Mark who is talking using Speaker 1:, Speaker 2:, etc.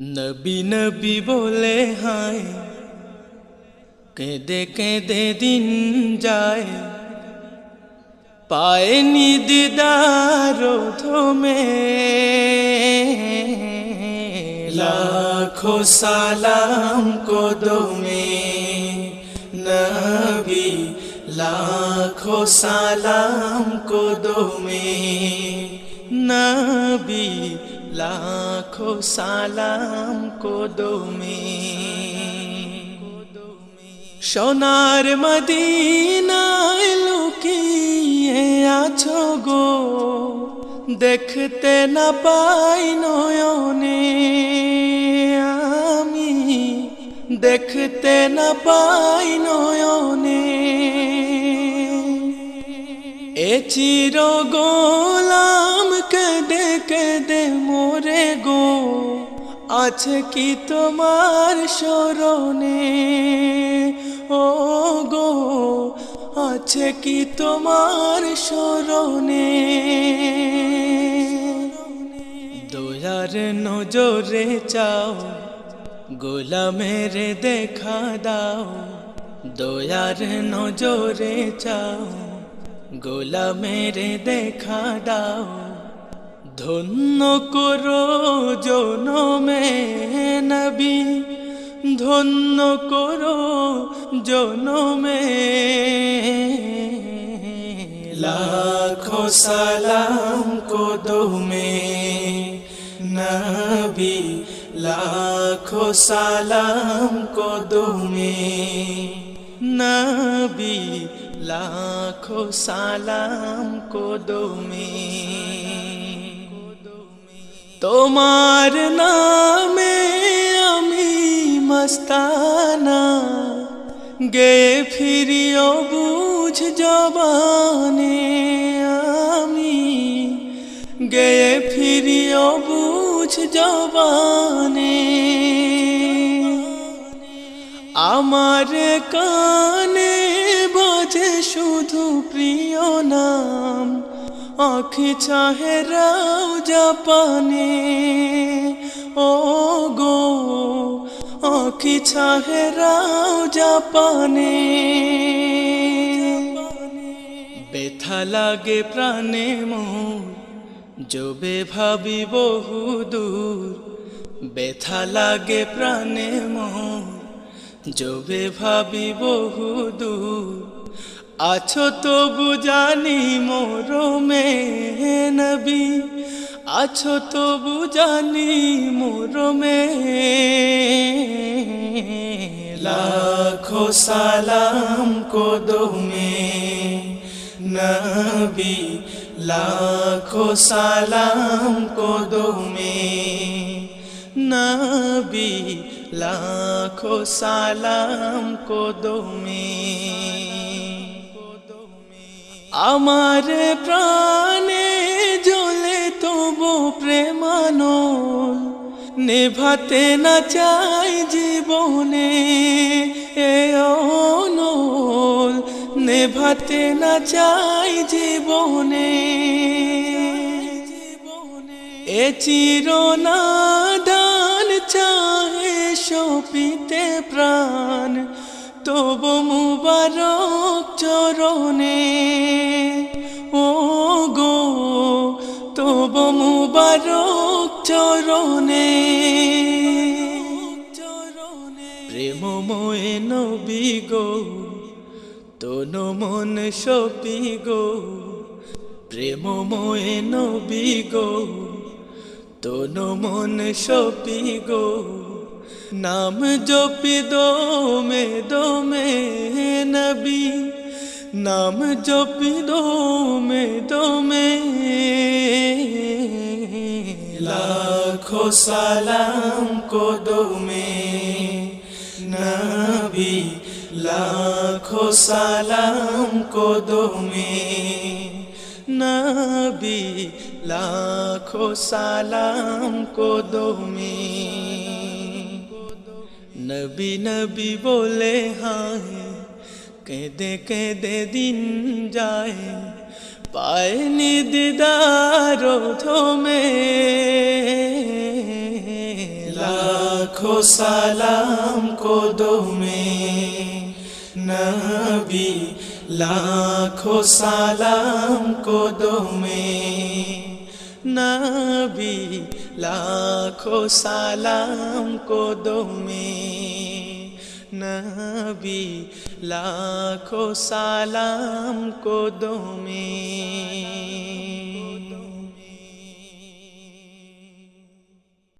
Speaker 1: নবী নবী বলে হায়। কেঁদে কেঁদে দিন যায়। পায়নি দিদার থমে লাখো সালাম কদমে। নবী, লাখো সালাম কদমে। নবী লাখো সালাম কদমে সোনার মদিনায় লুকিয়ে আছো গো দেখতে না পাই নয়নে আমি দেখতে না পাই নয়নে এ চির গোলাম কেদে কেদে আছে কি তোমার স্মরণে? ও গো, আছে কি তোমার স্মরণে? দয়ার নজরে চাও, গোলামের দেখা দাও। দয়ার নজরে চাও, গোলামের দেখা দাও। ধন্য করো জনমে নবী, ধন্য করো জনমে। লাখো সালাম কদমে নবী, লাখো সালাম কদমে নবী, লাখো সালাম কদমে। তোমার নামে আমি মস্তানা। গে ফিরিও বুঝ জবানে আমি। গে ফিরিও বুঝ জবানে। আমার কানে বাজে শুধু প্রিয় নাম। আখি চাহে রাও জাপানে। ও গো, আখি চাহে রাও জাপানে। ব্যথা লাগে প্রাণে মোর যবে ভাবি বহু দূর। ব্যথা লাগে প্রাণে মোর যবে ভাবি বহু দূর। আছো তো বুজানি মোর আছো তো বুজানি মোর মে লাখো সালাম কদমে। নবী, লাখো সালাম কদমে। নবী, লাখো সালাম কদমে। আমার প্রাণে নেভাতে না চাই জীবনে, এ অনল নেভাতে না চাই জীবনে, এ চিরনাদান চাহে সপিতে প্রাণ, তব মুবারক চরণে, ও গো, তব মুবারক চরণে। প্রেমময় নবী গো, তন মন সপি গো। প্রেমময় নবী গো, তন মন সপি গো। নাম জপি দোমে দোমে নবী। নাম জপি দোমে দোমে লাখো সালাম কদমে নবী লাখো সালাম কদমে নবী লাখো সালাম কদমে নবী নবী বলে হায় কেঁদে কেঁদে দিন যায় পায়নি দিদার লা লাখো সালাম কদমে। নবী লাখো সালাম কদমে। নবী লাখো সালাম কদমে। নবী লাখো সালাম কদমে